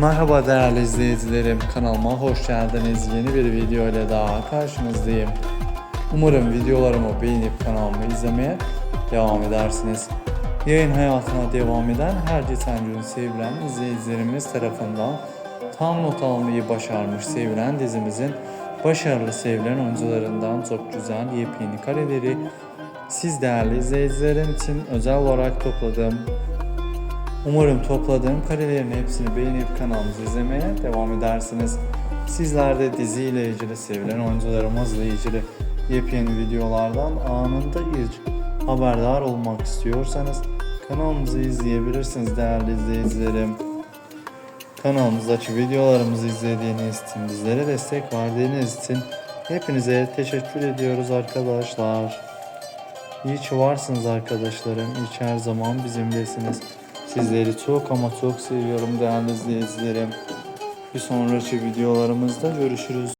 Merhaba değerli izleyicilerim, kanalıma hoş geldiniz. Yeni bir video ile daha karşınızdayım. Umarım videolarımı beğenip kanalımı izlemeye devam edersiniz. Yayın hayatına devam eden her geçen gün sevilen izleyicilerimiz tarafından tam not almayı başarmış sevilen dizimizin başarılı sevilen oyuncularından çok güzel yepyeni kareleri siz değerli izleyicilerim için özel olarak topladım. Umarım topladığım karelerin hepsini beğenip kanalımızı izlemeye devam edersiniz. Sizler de diziyle ilgili sevilen oyuncularımızla ilgili yepyeni videolardan anında ilk haberdar olmak istiyorsanız kanalımızı izleyebilirsiniz değerli izleyicilerim. Kanalımızdaki videolarımızı izlediğiniz için, bizlere destek verdiğiniz için hepinize teşekkür ediyoruz arkadaşlar. İyi ki varsınız arkadaşlarım. İyi ki her zaman bizimlesiniz. Sizleri çok ama çok seviyorum değerli izleyicilerim. Bir sonraki videolarımızda görüşürüz.